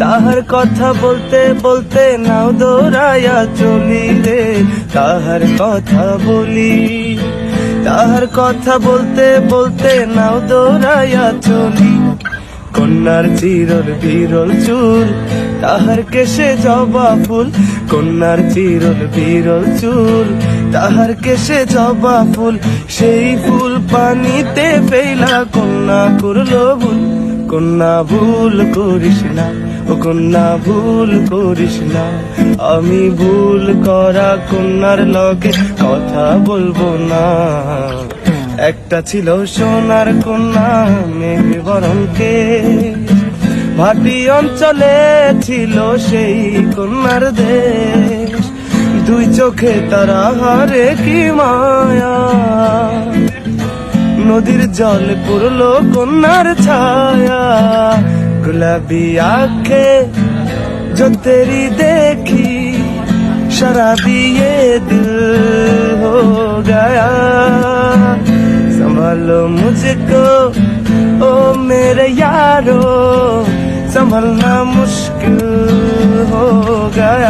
তাহার কথা বলতে বলতে নাও দৌড়াইয়া চলি রে তাহার কথা বলি, তাহার কথা বলতে বলতে নাও দৌড়াইয়া চলি। কন্যার চিরল বিরল চুল, তাহার কেশে জবা ফুল। কন্যার চিরল বিরল চুল, তাহার কেশে জবা ফুল। সেই ফুল পানিতে ফেলা কন্যা করল ভুল। কন্যা ভুল করিস না। ও কন্যা, ভুল করিস না। আমি ভুল করা কন্যার লগে কথা বলব না। একটা ছিল সোনার কন্যা মেঘ বরণকে ভাটি অঞ্চলে ছিল সেই কন্যার দেশ। দুই চোখে তারা হারে কি মায়া? নদীর জল পড়ল কন্যার ছায়া। गुलाबी आँखें जो तेरी देखी, शराबी ये दिल हो गया। संभालो मुझको, ओ मेरे यारो, संभलना मुश्किल हो गया।